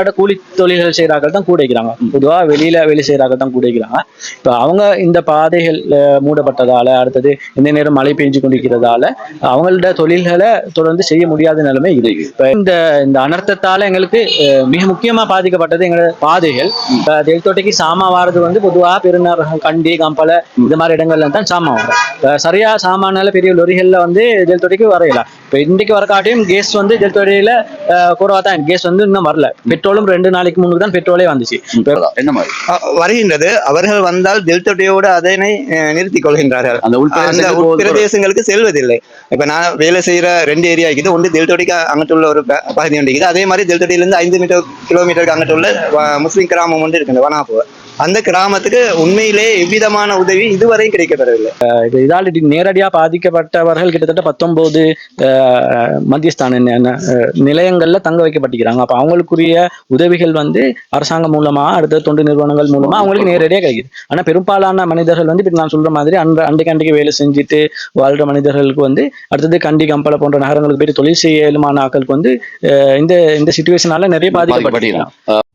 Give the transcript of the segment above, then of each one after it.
அன்றாட கூலி தொழில்கள் செய்கிறார்கள் தான் கூடைக்கிறாங்க பொதுவாக வெளியில வேலை செய்கிறார்கள் தான் கூடைக்கிறாங்க இப்போ அவங்க இந்த பாதைகள் மூடப்பட்டதால அடுத்தது இந்த நேரம் மழை பெஞ்சு கொண்டிருக்கிறதால அவங்களோட தொழில்களை தொடர்ந்து செய்ய முடியாத நிலைமை இது. இப்போ இந்த இந்த அனர்த்தத்தால எங்களுக்கு மிக முக்கியமா பாதிக்கப்பட்டது எங்களோட பாதைகள். இப்போ தெல்தோட்டைக்கு சாமா வாரது வந்து பொதுவாக பெருநரகம் கண்டி கம்பளை இந்த மாதிரி இடங்கள்ல தான் சாமா வரும். இப்போ சரியா சாமானால பெரிய லொரிகள்ல வந்து தெல்தோட்டைக்கு வரையலாம் இப்போ இன்றைக்கு வர காட்டியும் கேஸ் வந்து தெல்தோட்டையில குறவா தான் கேஸ் வந்து இன்னும் வரல. பெட்ரோல் பெட்ரோலும் ரெண்டு நாளைக்கு முன்னுக்கு தான் பெட்ரோலே வந்துச்சு. என்ன மாதிரி? வருகின்றது. அவர்கள் வந்தால் டெல்டோட்டையோடு அதனை நிறுத்திக் கொள்கின்றார்கள். அந்த உட்பிரதேசங்களுக்கு செல்வதில்லை. இப்ப நான் வேலை செய்யற ரெண்டு ஏரியா இருக்குது. ஒன்று தெல்டோட்டிக்கு அங்கிட்டுள்ள ஒரு ப- பகுதி ஒன்று இருக்குது. அதே மாதிரி தெல்டோட்டியிலிருந்து ஐந்து மீட்டர் கிலோமீட்டருக்கு அங்கிட்டுள்ள வ- முஸ்லிம் கிராமம் ஒன்று இருக்குது வனாப்பு அந்த கிராமத்துக்கு உண்மையிலே எவ்விதமான உதவி இதுவரையும் கிடைக்கப்பெறவில்லை. இது இதால் டி- நேரடியா பாதிக்கப்பட்டவர்கள் கிட்டத்தட்ட பத்தொன்பது மத்தியஸ்தான நிலையங்கள்ல தங்க வைக்கப்பட்டிருக்கிறாங்க. அப்ப அவங்களுக்குரிய உதவிகள் வந்து அரசாங்கம் மூலமா அடுத்த தொண்டு நிறுவனங்கள் மூலமா அவங்களுக்கு நேரடியாக கிடைக்குது. ஆனா பெரும்பாலான மனிதர்கள் வந்து இப்ப நான் சொல்ற மாதிரி அன்ற அண்டைக்கு அண்டைக்கு வேலை செஞ்சுட்டு வாழ்ற மனிதர்களுக்கு வந்து அடுத்தது கண்டி கம்பளை போன்ற நகரங்களுக்கு போயிட்டு தொழில் செய்ய இயலுமான ஆட்களுக்கு வந்து அஹ், இந்த இந்த சுச்சுவேஷனால நிறைய பாதிக்கப்பட்டிருக்கிறாங்க.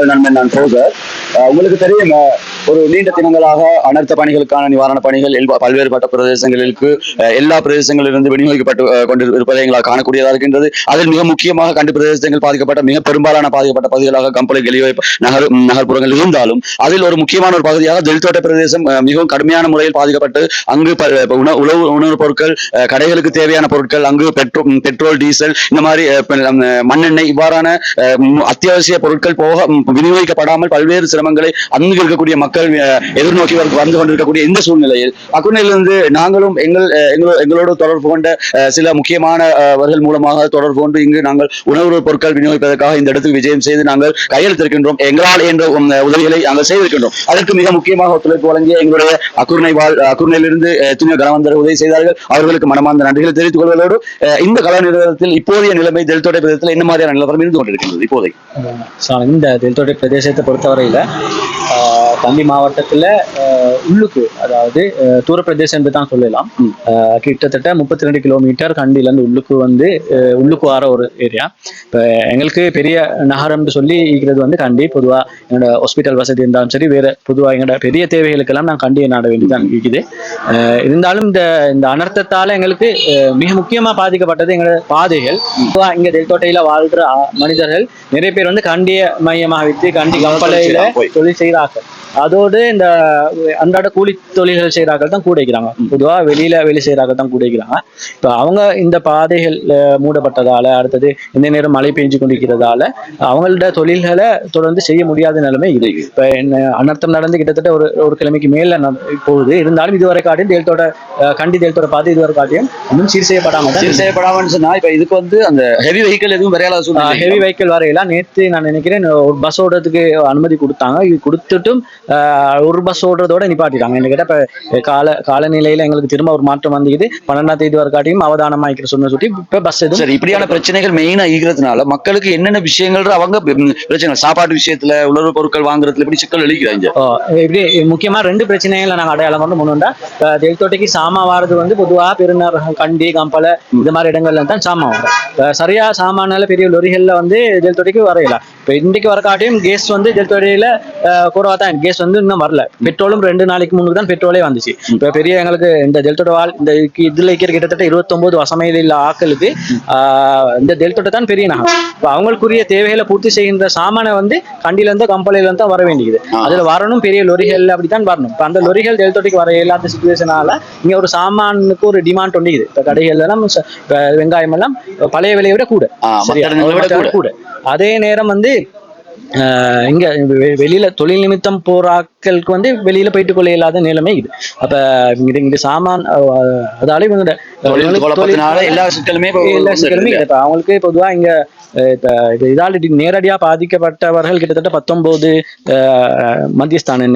உங்கள் நண்பன் நான் சோதர் உங்களுக்கு தெரியும் ஒரு நீண்ட தினங்களாக அனர்த்த பணிகளுக்கான நிவாரண பணிகள் பல்வேறுபட்ட பிரதேசங்களுக்கு எல்லா பிரதேசங்களிலிருந்து விநியோகிக்கப்பட்டு கொண்டு இருப்பதை எங்களால் காணக்கூடியதாக இருக்கின்றது. அதில் மிக முக்கியமாக கண்டு பிரதேசங்கள் பாதிக்கப்பட்ட மிக பெரும்பாலான பாதிக்கப்பட்ட பகுதிகளாக கம்பளை கெளிவை நகர் நகர்ப்புறங்கள் இருந்தாலும் அதில் ஒரு முக்கியமான ஒரு பகுதியாக தெல்தோட்ட பிரதேசம் மிகவும் கடுமையான முறையில் பாதிக்கப்பட்டு அங்கு உணவு உணவு உணவுப் பொருட்கள் கடைகளுக்கு தேவையான பொருட்கள் அங்கு பெட்ரோல் பெட்ரோல் டீசல் இந்த மாதிரி மண்ணெண்ணெய் இவ்வாறான அஹ், அத்தியாவசிய பொருட்கள் போக விநியோகிக்கப்படாமல் பல்வேறு சிரமங்களை அங்கு இருக்கக்கூடிய மக்கள் எதிர்நோக்கி வந்து வந்து கொண்டிருக்கக்கூடிய இந்த சூழ்நிலையில் அக்குனையிலிருந்து நாங்களும் எங்கள் அஹ், எங்களோடு தொடர்பு கொண்ட சில முக்கியமானவர்கள் மூலமாக தொடர்பு கொண்டு இங்கு நாங்கள் உணவு பொருட்கள் விநியோகிப்பதற்காக இந்த இடத்துக்கு விஜயம் செய்து நாங்கள் கையெழுத்திருக்கின்றோம். எங்களால் என்ற உதவிகளை நாங்கள் செய்திருக்கின்றோம். அதற்கு மிக முக்கியமாக ஒத்துழைப்பு வழங்கிய எங்களுடைய அக்குருணை வாழ் அக்குருணையிலிருந்து துணை கனவந்தர் உதவி செய்தார்கள். அவர்களுக்கு மனமார்ந்த நன்றிகளை தெரிவித்துக் கொள்வதோடு இந்த கல நிறுவனத்தில் இப்போதைய நிலைமை தெல்தோட்டை பிரதேசத்தில் என்ன மாதிரியான நிலவரம் இருந்து கொண்டிருக்கின்றது இப்போதை இந்த தெல்தோட்டை பிரதேசத்தை பொறுத்தவரையில் தம்பி மாவட்டத்தில் உள்ளுக்கு அதாவது அஹ், தூர பிரதேசம் என்று தான் சொல்லலாம். கிட்டத்தட்ட முப்பத்தி ரெண்டு கிலோமீட்டர் கண்டிலேருந்து உள்ளுக்கு வந்து உள்ளுக்கு வர ஒரு ஏரியா இப்போ எங்களுக்கு பெரிய நகரம்னு சொல்லி இருக்கிறது வந்து கண்டி. பொதுவாக என்னோட ஹாஸ்பிட்டல் வசதி இருந்தாலும் சரி வேறு பொதுவாக எங்களோட பெரிய தேவைகளுக்கெல்லாம் நான் கண்டியை நாட வேண்டியதான் இருக்குது. இருந்தாலும் இந்த இந்த அனர்த்தத்தால் எங்களுக்கு மிக முக்கியமாக பாதிக்கப்பட்டது எங்களோட பாதைகள். பொதுவாக இங்கே தெல்தோட்டையில் வாழ்கிற மனிதர்கள் நிறைய பேர் வந்து கண்டிய மையமாக வைத்து கண்டி கப்பலையில. தொழில் செய்கிறார்கள். அதோடு இந்த அன்றாட கூலி தொழில்கள் செய்கிறார்கள் தான் கூட இருக்கிறாங்க பொதுவாக வெளியில வேலை செய்கிறார்கள் தான் கூட இருக்கிறாங்க இப்போ அவங்க இந்த பாதைகள் மூடப்பட்டதால அடுத்தது இந்த நேரம் மழை பெஞ்சு கொண்டிருக்கிறதால அவங்களோட தொழில்களை தொடர்ந்து செய்ய முடியாத நிலைமை இருக்கு இப்போ என்ன அனர்த்தம் நடந்து கிட்டத்தட்ட ஒரு ஒரு கிழமைக்கு மேல போகுது. இருந்தாலும் இதுவரை காட்டியும் தேல்தோட கண்டி தேல்தோட பாதை இதுவரை காட்டியும் இன்னும் சீர் செய்யப்படாம தான் சீர் செய்யப்படாமல் சொன்னா இப்ப இதுக்கு வந்து அந்த ஹெவி வெஹிக்கிள் எதுவும் வரையாத சூழ்நிலை ஹெவி வெஹிக்கிள் வரையலாம் நேற்று நான் நினைக்கிறேன் ஒரு பஸ் ஓடுறதுக்கு அனுமதி கொடுத்தாங்க. இது கொடுத்துட்டும் ஒரு பஸ் ஓடுறதோட நிப்பாட்டிட்டாங்க என்ன கேட்டால் இப்போ கால காலநிலையில எங்களுக்கு திரும்ப ஒரு மாற்றம் வந்துக்குது. பன்னெண்டாம் தேதி வரை காட்டியும் அவதானமாக்கிற சொன்ன சுட்டி இப்போ பஸ் எதுவும் சரி இப்படியான பிரச்சனைகள் மெயினா ஈகிறதுனால மக்களுக்கு என்னென்ன விஷயங்கள் அவங்க பிரச்சனை சாப்பாட்டு விஷயத்துல உணவு பொருட்கள் வாங்குறதுல இப்படி சிக்கல் எழுக்கிறாங்க ஓ, இப்படி முக்கியமா ரெண்டு பிரச்சனைகளை நாங்கள் அடையாளம் கொண்டு முன்னுண்டா தெல்தோட்டைக்கு சாமா வாரது வந்து பொதுவாக பெருநகரம் கண்டி கம்பளை இந்த மாதிரி இடங்கள்ல தான் சாமா வரும் சரியா சாமானால பெரிய லொரிகள்ல வந்து தெல்தோட்டைக்கு வரையலாம் இப்போ இன்றைக்கு வர காட்டியும் கேஸ் வந்து தெல்தோட்டையில குறவா தான் கேஸ் வந்து இன்னும் வரல. பெட்ரோலும் ரெண்டு நாளைக்கு முன்னுக்கு தான் பெட்ரோலே வந்துச்சு. இப்போ பெரிய எங்களுக்கு இந்த தெல்தோட்ட வாழ் இந்த இதுல இருக்கிற கிட்டத்தட்ட இருபத்தொன்பது வசமையில் உள்ள ஆட்களுக்கு ஆஹ், இந்த தெல்தோட்டை தான் பெரிய நகரம். இப்போ அவங்களுக்குரிய தேவைகளை பூர்த்தி செய்கின்ற சாமானை வந்து கண்டில இருந்து கம்பளையில இருந்து தான் வர வேண்டியது. அதுல வரணும் பெரிய லொரிகள் அப்படித்தான் வரணும். இப்ப அந்த லொரிகள் தெல்தொட்டிக்கு வர இல்லாத சுச்சுவேஷனால இங்க ஒரு சாமானுக்கு ஒரு டிமாண்ட் ஒன்று இருக்குது. இப்ப கடைகள்ல எல்லாம் வெங்காயம் எல்லாம் பழைய விலையை விட கூட. கூட. அதே நேரம் வந்து இங்க வெளியில தொழில் நிமித்தம் போற ஆட்களுக்கு வந்து வெளியில போயிட்டு கொள்ள இல்லாத நிலைமை இது. அப்ப இங்க இங்க சாமான் அதால இவங்க எல்லா சிக்கலுமே இப்ப அவங்களுக்கு பொதுவா இங்க இப்ப இது இதால நேரடியா பாதிக்கப்பட்டவர்கள் கிட்டத்தட்ட பத்தொன்பது மத்தியஸ்தான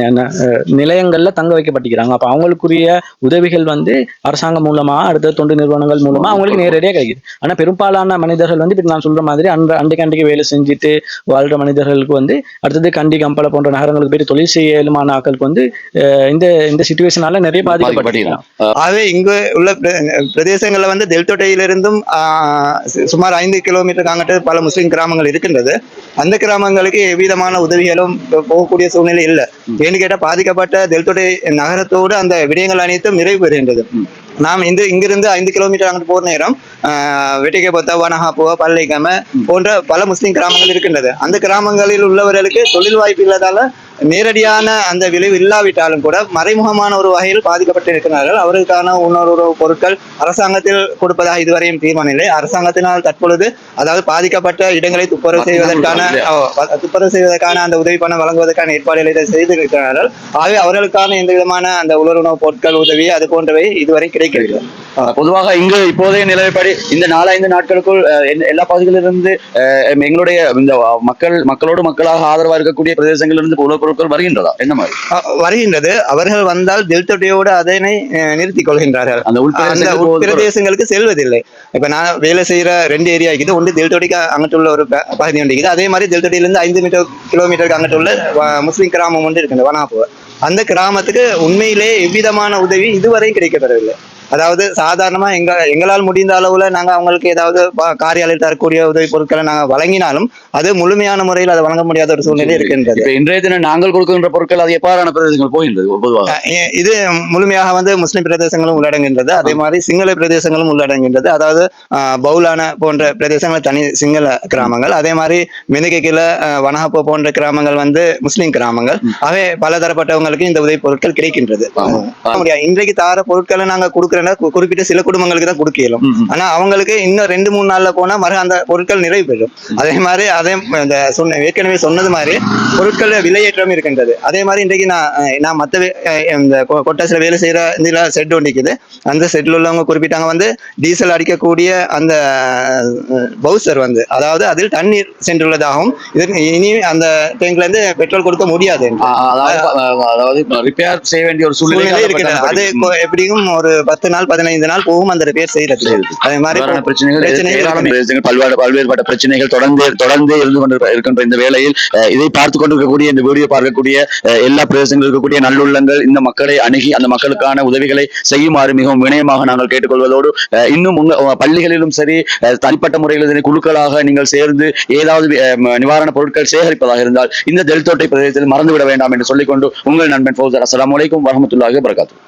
நிலையங்கள்ல தங்க வைக்கப்பட்டிருக்கிறாங்க. அப்ப அவங்களுக்குரிய உதவிகள் வந்து அரசாங்கம் மூலமா அடுத்த தொண்டு நிறுவனங்கள் மூலமா அவங்களுக்கு நேரடியா கிடைக்குது. ஆனா பெரும்பாலான மனிதர்கள் வந்து இப்ப நான் சொல்ற மாதிரி அன்ற அண்டைக்கு அண்டைக்கு வேலை செஞ்சுட்டு வாழ்ற மனிதர்களுக்கு வந்து அடுத்தது கண்டி கம்பளை போன்ற நகரங்களுக்கு போயிட்டு தொழில் செய்ய இயலுமான அதிகமான ஆட்களுக்கு வந்து இந்த இந்த சுச்சுவேஷனால நிறைய பாதிக்கப்பட்டிருக்காங்க. ஆகவே இங்கு உள்ள பிர- பிரதேசங்கள்ல வந்து தெல்தொட்டையிலிருந்தும் சுமார் ஐந்து கிலோமீட்டர் அங்கிட்டு பல முஸ்லிம் கிராமங்கள் இருக்கின்றது. அந்த கிராமங்களுக்கு எவ்விதமான உதவிகளும் போகக்கூடிய சூழ்நிலை இல்லை. ஏன்னு கேட்டா பாதிக்கப்பட்ட தெல்தொட்டை நகரத்தோடு அந்த விடயங்கள் அனைத்தும் நிறைவு பெறுகின்றது. நாம் இந்த இங்கிருந்து ஐந்து கிலோமீட்டர் அங்கிட்டு போற நேரம் ஆஹ், வெட்டிக்கை பொத்தா வனஹாப்புவா பல்லைக்காம போன்ற பல முஸ்லிம் கிராமங்கள் இருக்கின்றது. அந்த கிராமங்களில் உள்ளவர்களுக்கு தொழில் வாய்ப்பு இல்லாதால நேரடியான அந்த விளைவு இல்லாவிட்டாலும் கூட மறைமுகமான ஒரு வகையில் பாதிக்கப்பட்டு இருக்கிறார்கள் அவர்களுக்கான உணர்வு பொருட்கள் அரசாங்கத்தில் கொடுப்பதாக இதுவரையும் தீர்மானம் இல்லை அரசாங்கத்தினால் தற்பொழுது அதாவது பாதிக்கப்பட்ட இடங்களை துப்புரவு செய்வதற்கான துப்புரவு செய்வதற்கான அந்த உதவி பணம் வழங்குவதற்கான ஏற்பாடுகளை இதை செய்திருக்கிறார்கள். ஆகவே அவர்களுக்கான எந்த விதமான அந்த உலருணவு பொருட்கள் உதவி அது போன்றவை இதுவரை கிடைக்கவில்லை. பொதுவாக இங்கு இப்போதைய நிலைப்படி இந்த நாலஞ்சு நாட்களுக்குள் எல்லா பகுதிகளிலிருந்து எங்களுடைய இந்த மக்கள் மக்களோடு மக்களாக ஆதரவா இருக்கக்கூடிய பிரதேசங்களிலிருந்து பொருட்கள் வருகின்றதா? என்ன மாதிரி? வருகின்றது. அவர்கள் வந்தால் தெல்தொட்டையோடு அதனை நிறுத்திக் கொள்கின்றார்கள். அந்த போவது- உட்பிரதேசங்களுக்கு செல்வதில்லை. இப்ப நான் வேலை செய்யற ரெண்டு ஏரியா இருக்குது ஒன்று தெல்தொடிக்கு அங்கிட்டு உள்ள ஒரு பகுதி ஒன்று இருக்குது அதே மாதிரி தெல்தொடியிலிருந்து ஐந்து மீட்டர் கிலோமீட்டருக்கு அங்கிட்டு உள்ள வ- முஸ்லிம் கிராமம் ஒன்று இருக்குது வனாப்பு அந்த கிராமத்துக்கு உண்மையிலே எவ்விதமான உதவி இதுவரை கிடைக்கப்பெறவில்லை. அதாவது சாதாரணமா எங்க எங்களால் முடிந்த அளவுல நாங்க அவங்களுக்கு ஏதாவது காரியாலயம் தரக்கூடிய உதவி பொருட்களை நாங்க வழங்கினாலும் அது முழுமையான முறையில் அதை வழங்க முடியாத ஒரு சூழ்நிலை இருக்கின்றது. இன்றைய தினம் நாங்கள் கொடுக்கின்ற பொருட்கள் அது எவ்வாறான பிரதேசங்கள் போகின்றது? இது முழுமையாக வந்து முஸ்லிம் பிரதேசங்களும் உள்ளடங்குகின்றது. அதே மாதிரி சிங்கள பிரதேசங்களும் உள்ளடங்குகின்றது. அதாவது பவுலான போன்ற பிரதேசங்கள் தனி சிங்கள கிராமங்கள். அதே மாதிரி மினுகைக்கில வனஹப்போ போன்ற கிராமங்கள் வந்து முஸ்லிம் கிராமங்கள். அவை பலதரப்பட்டவங்களுக்கு இந்த உதவி பொருட்கள் கிடைக்கின்றது. இன்றைக்கு தார பொருட்களை நாங்க கொடுக்கறோம்னா கு- குறிப்பிட்ட சில குடும்பங்களுக்கு தான் கொடுக்க இயலும். ஆனா அவங்களுக்கு இன்னும் ரெண்டு மூணு நாள்ல போனா மறு அந்த பொருட்கள் நிறைவு பெறும். அதே மாதிரி அதே இந்த சொன்ன ஏற்கனவே சொன்னது மாதிரி பொருட்கள் விலையேற்றம் இருக்கின்றது. அதே மாதிரி இன்றைக்கு நான் நான் மற்ற இந்த கொட்டாசில வேலை செய்யற இதுல செட் ஒன்று இருக்குது அந்த செட்ல உள்ளவங்க குறிப்பிட்டாங்க வந்து டீசல் அடிக்கக்கூடிய அந்த பவுசர் வந்து அதாவது அதில் தண்ணீர் சென்றுள்ளதாகவும் இதற்கு இனி அந்த டேங்க்ல இருந்து பெட்ரோல் கொடுக்க முடியாது அதாவது ரிப்பேர் செய்ய வேண்டிய ஒரு சூழ்நிலை இருக்கிறது அது எப்படியும் ஒரு பத்து நாள் பதினைந்து நாள் போகும் அந்த ரிப்பேர் செய்யறது. அதே மாதிரி பிரச்சனைகள் பல்வேறு பல்வேறுபட்ட பிரச்சனைகள் தொடர்ந்து தொடர்ந்து இருந்து கொண்டு இருக்கின்ற இந்த வேளையில் இதை பார்த்து கொண்டிருக்கக்கூடிய இந்த வீடியோ பார்க்கக்கூடிய எல்லா பிரதேசங்களில் இருக்கக்கூடிய நல்லுள்ளங்கள் இந்த மக்களை அணுகி அந்த மக்களுக்கான உதவிகளை செய்யுமாறு மிகவும் வினயமாக நாங்கள் கேட்டுக்கொள்வதோடு இன்னும் உங்க பள்ளிகளிலும் சரி தனிப்பட்ட முறையில் குழுக்களாக நீங்கள் சேர்ந்து ஏதாவது நிவாரணப் பொருட்கள் சேகரிப்பதாக இருந்தால் இந்த தெல்தோட்டை பிரதேசத்தில் மறந்துவிட வேண்டாம் என்று சொல்லிக்கொண்டு உங்கள் நண்பன் ஃபௌசர் அஸ்ஸலாமு அலைக்கும் வரஹ்மத்துல்லாஹி வபரகாத்துஹு.